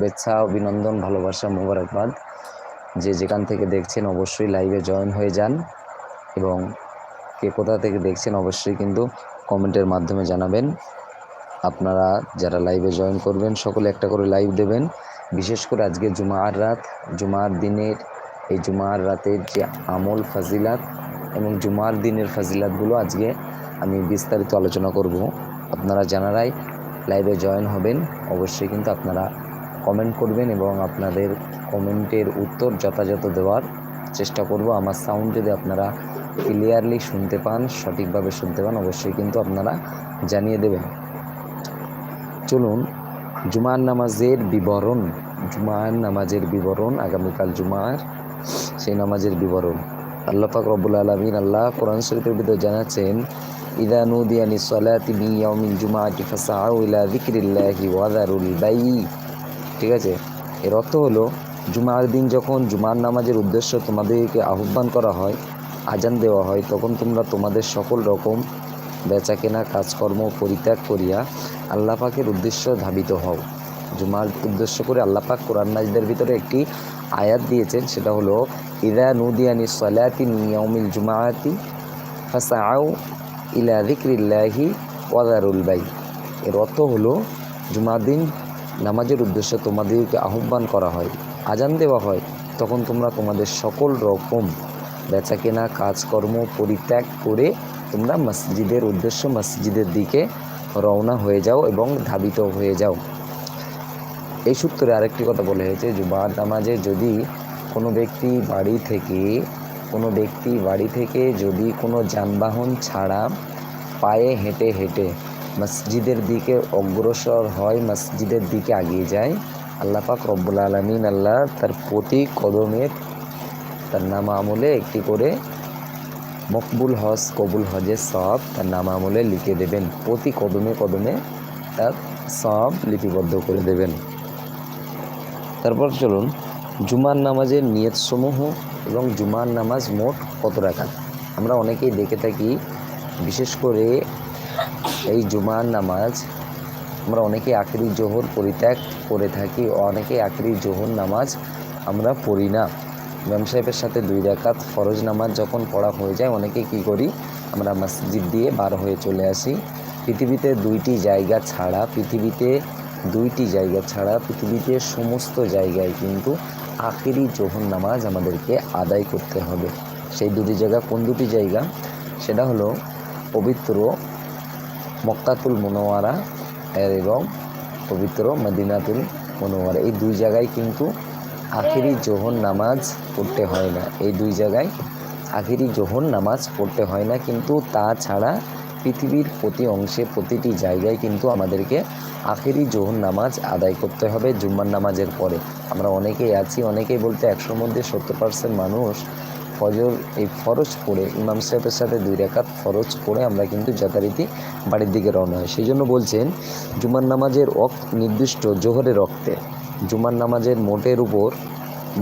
শুভেচ্ছা, অভিনন্দন, ভালোবাসা, মোবারকবাদ। যে যেখান থেকে দেখছেন অবশ্যই লাইভে জয়েন হয়ে যান এবং কে কোথা থেকে দেখছেন অবশ্যই কিন্তু কমেন্টের মাধ্যমে জানাবেন। আপনারা যারা লাইভে জয়েন করবেন, সকলে একটা করে লাইভ দেবেন। বিশেষ করে আজকে জুমার রাত, জুমার দিনের এই জুমার রাতের যে আমল ফাজিলাত এবং জুমার দিনের ফাজিলাতগুলো আজকে আমি বিস্তারিত আলোচনা করব। আপনারা জানারাই লাইভে জয়েন হবেন, অবশ্যই কিন্তু আপনারা কমেন্ট করবেন এবং আপনাদের কমেন্টের উত্তর যথাযথ দেওয়ার চেষ্টা করব। আমার সাউন্ড যদি আপনারা ক্লিয়ারলি শুনতে পান, সঠিকভাবে শুনতে পান, অবশ্যই কিন্তু আপনারা জানিয়ে দেবেন। চলুন, জুমার নামাজের বিবরণ, জুমার নামাজের বিবরণ, আগামীকাল জুমার সেই নামাজের বিবরণ। আল্লাহ পাক রব্বুল আলমিন, আল্লাহ কোরআন শরীফের ভিতরে জানাচ্ছেন, ইদা নুদিয়ানি সলাতি মি ইয়াউমিল জুমাআতি ফাসাউ ইলা যিকরিল্লাহি ওয়া যারুল বাই ঠিক আছে? এর অর্থ হলো, জুমার দিন যখন জুমার নামাজের উদ্দেশ্য তোমাদেরকে আহ্বান করা হয়, আজান দেওয়া হয়, তখন তোমরা তোমাদের সকল রকম বেচাকেনা কাজকর্ম পরিত্যাগ করিয়া আল্লাহ পাকের উদ্দেশ্য ধাবিত হও। জুমার উদ্দেশ্য করে আল্লাহ পাক কোরআন নাজদের ভিতরে একটি আয়াত দিয়েছেন, সেটা হলো, ইদা নুদিয়ানি সলাতি নিয়মিল জুমাআতি ফাসাউ ইলা ওয়াদারুল বাই এর অর্থ হলো, জুমার দিন নামাজের উদ্দেশ্যে তোমাদেরকে আহ্বান করা হয়, আজান দেওয়া হয়, তখন তোমরা তোমাদের সকল রকম বেচাকেনা কাজকর্ম পরিত্যাগ করে তোমরা মসজিদের উদ্দেশ্য মসজিদের দিকে রওনা হয়ে যাও এবং ধাবিত হয়ে যাও। এই সূত্রে আরেকটি কথা বলা হয়েছে, জুমার নামাজে যদি কোনো ব্যক্তি বাড়ি থেকে, কোনো ব্যক্তি বাড়ি থেকে যদি কোনো যানবাহন ছাড়া পায়ে হেঁটে হেঁটে মসজিদের দিকে অগ্রসর হয়, মসজিদের দিকে আগিয়ে যায়। আল্লাহ পাক রব্বুল আলমিন আল্লাহ তার প্রতি কদমের তার নাম আমলে একটি করে মকবুল হজ, কবুল হজের সব তার নাম আমলে লিখে দেবেন। প্রতি কদমে কদমে তার সব লিপিবদ্ধ করে দেবেন। তারপর চলুন, জুমার নামাজের নিয়তসমূহ এবং জুমার নামাজ মোট কত রাখাত আমরা অনেকেই দেখে থাকি, বিশেষ করে এই জুমার নামাজ আমরা অনেকে আখেরি জোহর পরিত্যাগ করে থাকি অনেকে আখেরি জোহর নামাজ আমরা পড়ি না। ইমাম সাহেবের সাথে দুই রাকাত ফরজ নামাজ যখন পড়া হয়ে যায় অনেকে কি করি, আমরা মসজিদ দিয়ে বার হয়ে চলে আসি। পৃথিবীতে দুইটি জায়গা ছাড়া, পৃথিবীতে দুইটি জায়গা ছাড়া, পৃথিবীতে সমস্ত জায়গায় কিন্তু আখেরি জোহর নামাজ আমাদেরকে আদায় করতে হবে। সেই দুটি জায়গা কোন দুটি জায়গা? সেটা হলো পবিত্র মক্কাতুল মনোয়ারা এবং পবিত্র মদিনাতুল মনোয়ারা এই দুই জায়গায় কিন্তু আখেরি জোহর নামাজ পড়তে হয় না। এই দুই জায়গায় আখেরি জোহর নামাজ পড়তে হয় না, কিন্তু তাছাড়া পৃথিবীর প্রতি অংশে প্রতিটি জায়গায় কিন্তু আমাদেরকে আখেরি জোহর নামাজ আদায় করতে হবে জুম্মার নামাজের পরে। আমরা অনেকেই আছি, অনেকেই বলতে একশোর মধ্যে সত্তর পার্সেন্ট মানুষ ফজর, এই ফরজ পড়ে, ইমাম সাহেবের সাথে দুই রেখাত ফরজ পড়ে আমরা কিন্তু যথারীতি বাড়ির দিকে রওনা হয় সেই জন্য বলছেন, জুমার নামাজের অক নির্দিষ্ট জোহরের রক্তে জুমার নামাজের মোটের উপর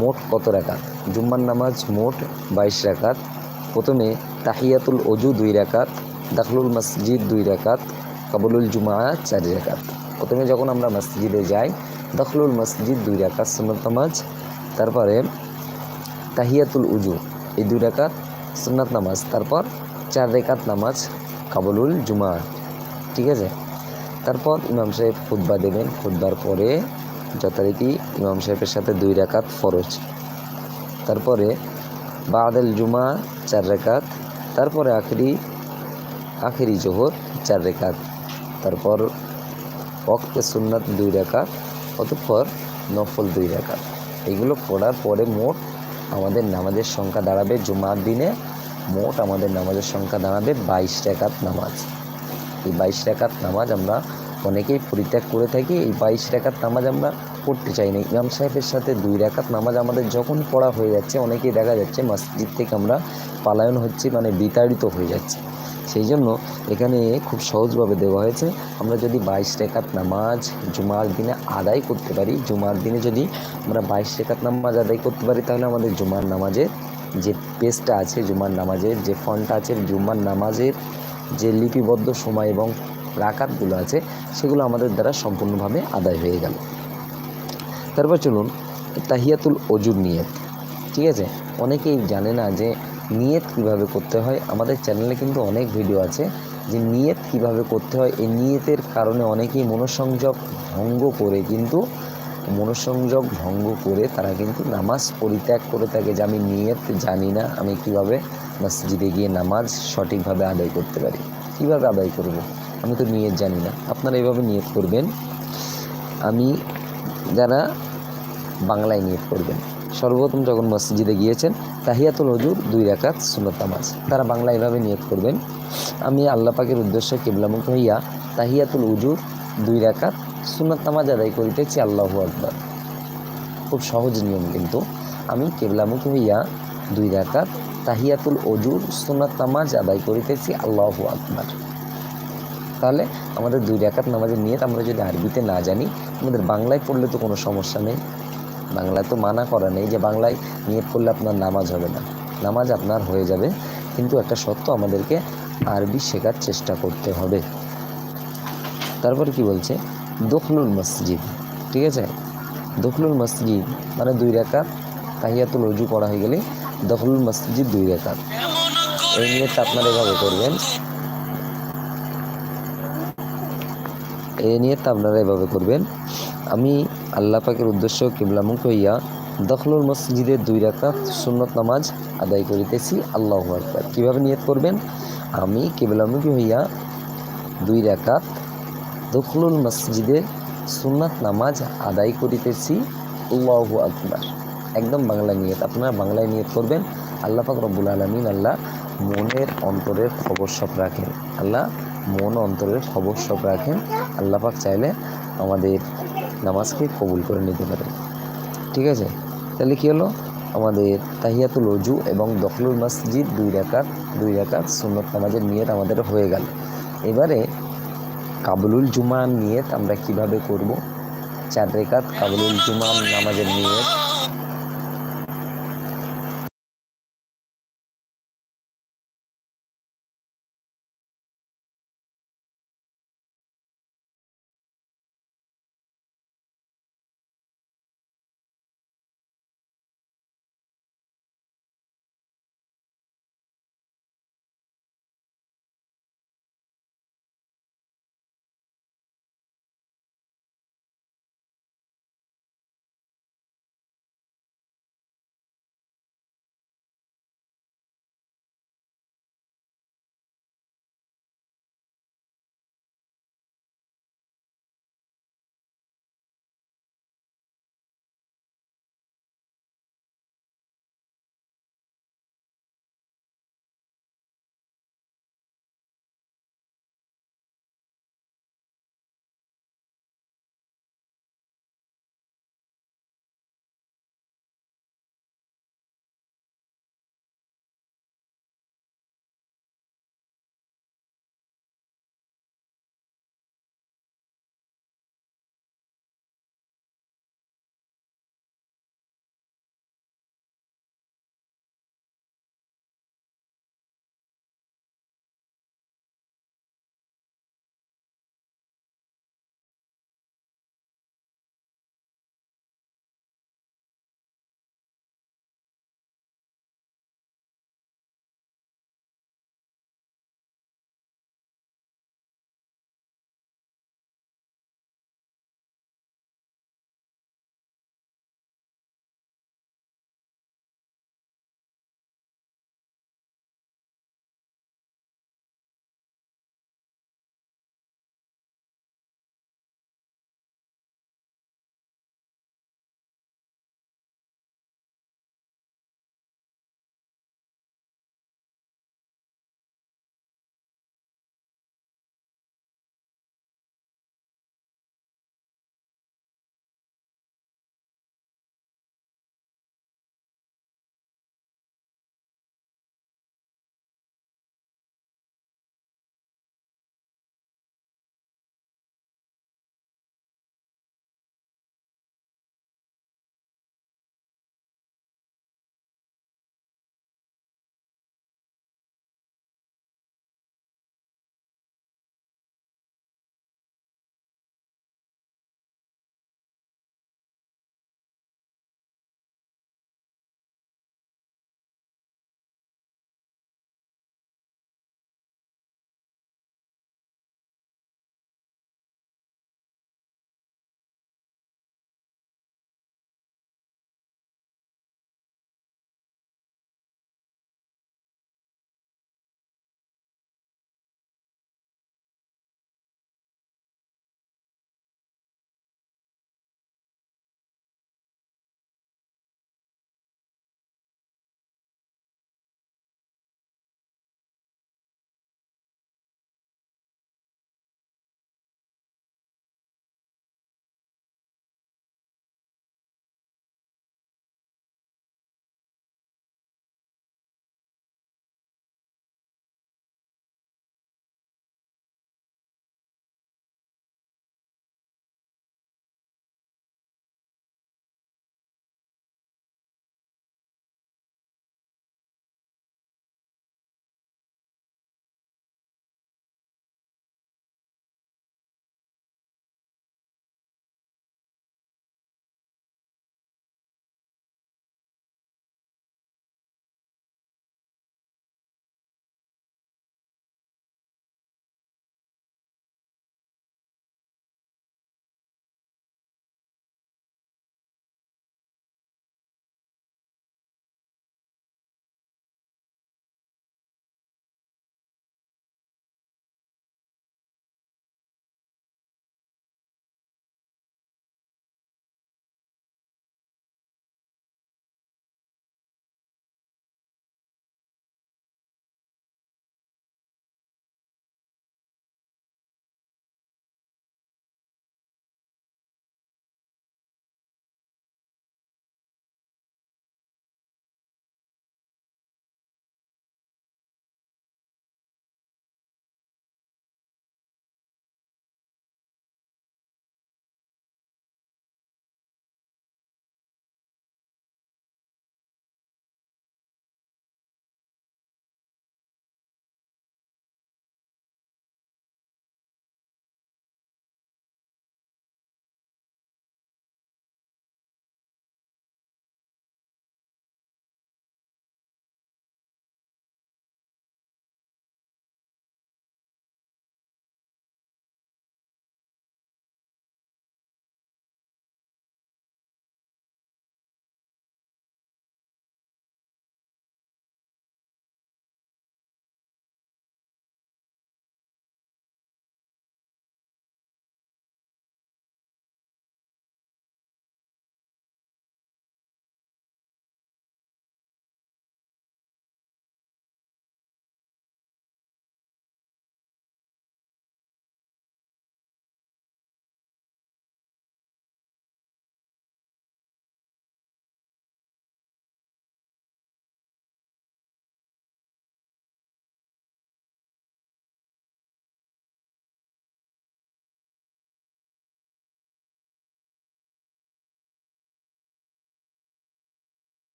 মোট কত রাকাত জুম্মার নামাজ মোট বাইশ রাকাত প্রথমে তাহিয়াতুল অজু দুই রাকাত দাখলুল মসজিদ দুই রাকাত কাবুলুল জুমা চার রাকাত প্রথমে যখন আমরা মসজিদে যাই, দখলুল মসজিদ দুই রাকাত সুন্নত নামাজ, তারপরে তাহিয়াতুল উজু এই দুই রাকাত সুন্নাত নামাজ, তারপর চার রেকাত নামাজ কাবুলুল জুমা, ঠিক আছে? তারপর ইমাম সাহেব খুদ্া দেবেন খুদ্বার পরে যথারীতি ইমাম সাহেবের সাথে দুই রাকাত ফরজ। তারপরে বাদেল জুমা, চার রেখাত তারপরে আখেরি আখেরি জোহর, চার রেখাত তারপর অক্তে সুন্নাত দুই রেখাত অতঃপর নফল দুই রেখাত এগুলো পড়ার পরে মোট আমাদের নামাজের সংখ্যা দাঁড়াবে জুমার দিনে মোট আমাদের নামাজের সংখ্যা দাঁড়াবে বাইশ রেখাত নামাজ। এই বাইশ রেখাত নামাজ আমরা অনেকেই পরিত্যাগ করে থাকি, এই বাইশ রেখাত নামাজ আমরা পড়তে চাই না। ইমাম সাহেবের সাথে দুই রেখাত নামাজ আমাদের যখন পড়া হয়ে যাচ্ছে, অনেকেই দেখা যাচ্ছে মসজিদ থেকে আমরা পালায়ন হচ্ছি মানে বিতাড়িত হয়ে যাচ্ছে। সেই জন্য এখানে খুব সহজভাবে দেওয়া হয়েছে। আমরা যদি বাইশ রেখাত নামাজ জুমার দিনে আদায় করতে পারি, জুমার দিনে যদি আমরা বাইশ রেখাত নামাজ আদায় করতে পারি, তাহলে আমাদের জুমার নামাজের যে পেজটা আছে, জুমার নামাজের যে ফন্টটা আছে, জুমার নামাজের যে লিপিবদ্ধ সময় এবং রাকাতগুলো আছে, সেগুলো আমাদের দ্বারা সম্পূর্ণভাবে আদায় হয়ে গেল। তারপর চলুন, তাহিয়াতুল অজুর নিয়ত ঠিক আছে? অনেকেই জানে না যে নিয়ত কীভাবে করতে হয়, আমাদের চ্যানেলে কিন্তু অনেক ভিডিও আছে যে নিয়ত কীভাবে করতে হয়, এই নিয়তের কারণে অনেকেই মনোসংযোগ ভঙ্গ করে কিন্তু, মনোসংযোগ ভঙ্গ করে তারা কিন্তু নামাজ পরিত্যাগ করে থাকে যে আমি নিয়ত জানি না, আমি কীভাবে মসজিদে গিয়ে নামাজ সঠিকভাবে আদায় করতে পারি, কীভাবে আদায় করব, আমি তো নিয়ত জানি না, আপনারা এইভাবে নিয়ত করবেন, আমি যারা বাংলায় নিয়ত করবেন। সর্বপ্রথম যখন মসজিদে গিয়েছেন, তাহিয়াতুল হজুর দুই রাকাত সুনত নামাজ। তারা বাংলা এভাবে নিয়োগ করবেন, আমি আল্লাহ পাকের উদ্দেশ্যে কেবলামুখ হইয়া তাহিয়াতুল উজুর দুই রাকাত সুনত নামাজ আদায় করিতেছি, আল্লাহ আকবার। খুব সহজ নিয়ম কিন্তু, আমি কেবলামুখী হইয়া দুই রাকাত তাহিয়াতুল অজুর সুনাত নামাজ আদায় করিতেছি, আল্লাহু আকবার। তাহলে আমাদের দুই রাকাত নামাজের নিয়ত আমরা যদি আরবিতে না জানি, আমাদের বাংলায় পড়লে তো কোনো সমস্যা নেই। বাংলায় তো মানা করা নেই যে বাংলায় নিয়ত করলে আপনার নামাজ হবে না। নামাজ আপনার হয়ে যাবে, কিন্তু একটা সত্য আমাদেরকে আরবি শেখার চেষ্টা করতে হবে। তারপর কি বলছে? দখলুল মসজিদ, ঠিক আছে? দখলুল মসজিদ মানে দুই রেখাত তাহিয়াতুল অজু পড়া হয়ে গেলে দখলুল মসজিদ দুই রেখাত। এই নিয়তটা আপনারা এভাবে করবেন। এই নিয়তটা আপনারা এভাবে করবেন। আমি আল্লাহ পাকের উদ্দেশ্য কিবলামুখ হইয়া দখলুল মসজিদের দুই রাকাত সুন্নত নামাজ আদায় করিতেছি, আল্লাহ আকবার। কীভাবে নিয়ত করবেন? আমি কিবলামুখী হইয়া দুই রাকাত দখলুল মসজিদে সুন্নাত নামাজ আদায় করিতেছি, আল্লাহু আকবার। একদম বাংলা নিয়ত। আপনারা বাংলায় নিয়ত করবেন। আল্লাহ পাক রব্বুল আলমিন আল্লাহ মনের অন্তরের খবর সব রাখেন। আল্লাহ মন অন্তরের খবর সব রাখেন। আল্লাহ পাক চাইলে আমাদের নামাজকে কবুল করে নিতে পারে। ঠিক আছে? তাহলে কী হলো? আমাদের তাহিয়াতুল অজু এবং দখলুল মসজিদ দুই রাকাত দুই রাকাত সুন্নত নামাজের নিয়ত আমাদের হয়ে গেল। এবারে কাবুলুল জুমান নিয়ত আমরা কীভাবে করব? চার রেখাত কাবুলুল জুমান নামাজের নিয়ত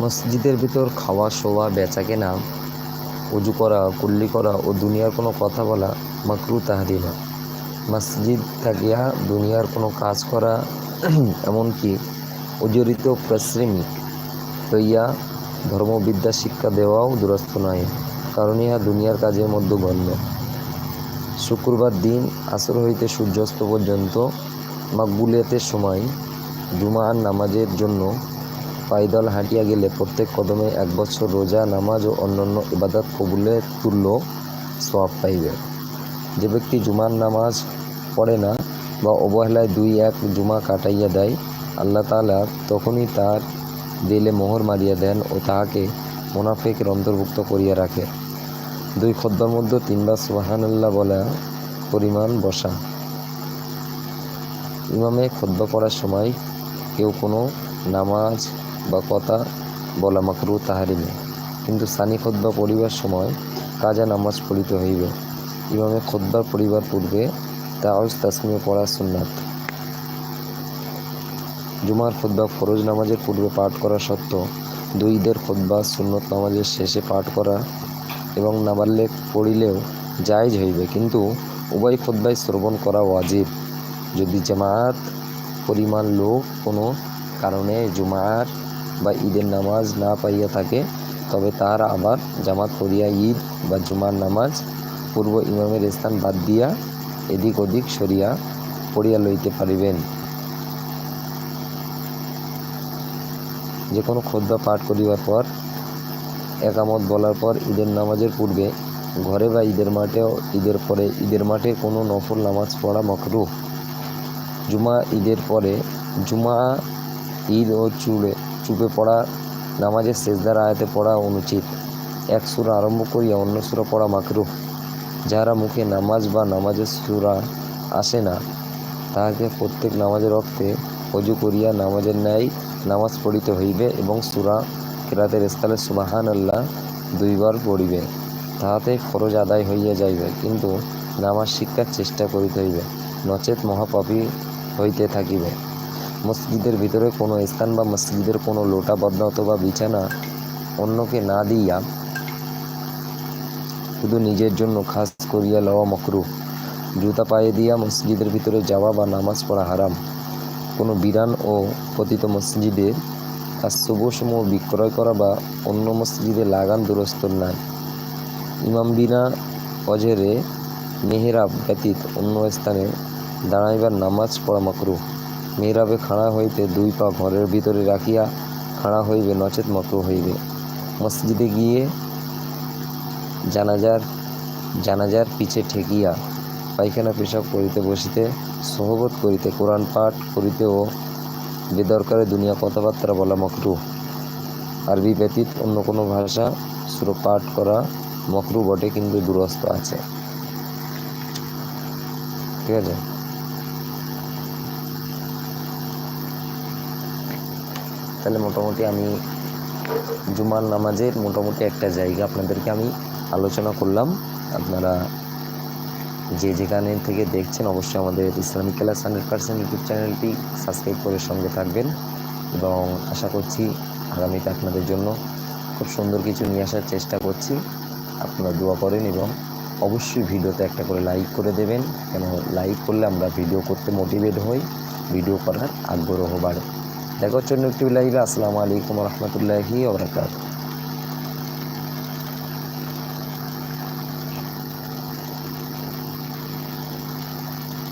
মসজিদের ভিতর খাওয়া, শোয়া, বেচা কেনা, উজু করা, কুল্লি করা ও দুনিয়ার কোনো কথা বলা মাকরু তাহারিমা মসজিদ থাকিয়া দুনিয়ার কোনো কাজ করা এমনকি উজরিত প্রশ্রেমিক লইয়া ধর্মবিদ্যা শিক্ষা দেওয়াও দুরস্থ নয়, কারণ ইহা দুনিয়ার কাজের মধ্যে গণ্য। শুক্রবার দিন আসর হইতে সূর্যাস্ত পর্যন্ত মাকবুলিয়াতের সময় জুমার নামাজের জন্য পাইদল হাঁটিয়া গেলে প্রত্যেক কদমে এক বছর রোজা, নামাজ ও অন্যান্য ইবাদত কবুলের তুল্য সওয়াব পাইবে। যে ব্যক্তি জুমার নামাজ পড়ে না বা অবহেলায় দুই এক জুমা কাটাইয়া দেয়, আল্লাহ তাআলা তখনই তার দিলে মোহর মারিয়া দেন ও তাহাকে মোনাফেকের অন্তর্ভুক্ত করিয়া রাখে। দুই খদ্বার মধ্যে তিনবার সুবাহানাল্লাহ বলা পরিমাণ বসা। ইমামে খদ্বা পড়ার সময় কেউ কোনো নামাজ বা কথা বলা মাকরু তাহারিমে কিন্তু সানি খদ্বা পড়িবার সময় কাজা নামাজ পড়িতে হইবে। ইমামে খদ্বার পড়িবার পূর্বে তাওজ তাসমিয়ে পড়া সুন্নাত। জুমার খুদ্া ফরজ নামাজের পূর্বে পাঠ করা সত্ত্বেও দুই ঈদের খুদ্া সুন্নত নামাজের শেষে পাঠ করা এবং নাবাল্যেক পড়িলেও জায়েজ হইবে। কিন্তু উভয় খুদ্ায় শ্রবণ করা ওয়াজিব। যদি জামায়াত পরিমাণ লোক কোনো কারণে জুমার বা ঈদের নামাজ না পাইয়া থাকে, তবে তাহারা আবার জামাত পড়িয়া ঈদ বা জুমার নামাজ পূর্ব ইমামের স্থান বাদ দিয়া এদিক ওদিক সরিয়া পড়িয়া লইতে পারিবেন। যে কোনো খোদ্া পাঠ করিবার পর, একামত বলার পর ঈদের নামাজের পূর্বে ঘরে বা ঈদের মাঠে ঈদের পরে ঈদের মাঠে কোনো নফল নামাজ পড়া মকরু জুমা ঈদের পরে জুমা, ঈদ ও চুড়ে চুপে পড়া, নামাজের শেষদার আয়াতে পড়া অনুচিত। এক সুরা আরম্ভ করিয়া অন্য সুরা পড়া মাকরু যাহারা মুখে নামাজ বা নামাজের সুরা আসে না, তাহাকে প্রত্যেক নামাজের রক্তে অজু করিয়া নামাজের ন্যায় নামাজ পড়িতে হইবে এবং সুরা কেরাতের স্থলে সুবাহান আল্লাহ দুইবার পড়িবে। তাহাতে খরচ আদায় হইয়া যাইবে, কিন্তু নামাজ শিক্ষার চেষ্টা করিতে হইবে, নচেত মহাপাপী হইতে থাকিবে। মসজিদের ভিতরে কোনো স্থান বা মসজিদের কোনো লোটা বদনা অথবা বিছানা অন্যকে না দিয়া শুধু নিজের জন্য খাস করিয়া লওয়া মকরু জুতা পায়ে দিয়া মসজিদের ভিতরে যাওয়া বা নামাজ পড়া হারাম। কোনো বিরান ও পতিত মসজিদের কাস্যবসমূহ বিক্রয় করা বা অন্য মসজিদে লাগান দুরস্ত নাই। ইমাম বিনা অজেরে মেহেরাব ব্যতীত অন্য স্থানে দাঁড়াইবার নামাজ পড়া মাকরু মেহরাবে খাড়া হইতে দুই পা ঘরের ভিতরে রাখিয়া খাড়া হইবে, নচেত মকরু হইবে। মসজিদে গিয়ে জানাজার জানাজার পিছে ঠেকিয়া পায়খানা পেশাব করিতে বসিতে, সহবত করিতে, কোরআন পাঠ করিতে ও বেদরকারে দুনিয়া কথাবার্তা বলা মকরু। আরবি ব্যতীত অন্য কোনো ভাষা সুর পাঠ করা মকরু বটে, কিন্তু দূরস্থ আছে। ঠিক আছে? তাহলে মোটামুটি আমি জুমার নামাজের মোটামুটি একটা জায়গা আপনাদেরকে আমি আলোচনা করলাম। আপনারা যে যেখানে থেকে দেখছেন অবশ্যই আমাদের Islamic class hundred percent YouTube চ্যানেলটি সাবস্ক্রাইব করে সঙ্গে থাকবেন এবং আশা করছি আগামীতে আপনাদের জন্য খুব সুন্দর কিছু নিয়ে আসার চেষ্টা করছি। আপনারা দোয়া করেন এবং অবশ্যই ভিডিওতে একটা করে লাইক করে দেবেন। কেন লাইক করলে আমরা ভিডিও করতে মোটিভেট হই, ভিডিও করার আগ্রহ বাড়ে। দেখা হচ্ছে অন্য একটি লাইভে আসসালামু আলাইকুম রহমতুল্লাহি ওবরাকাত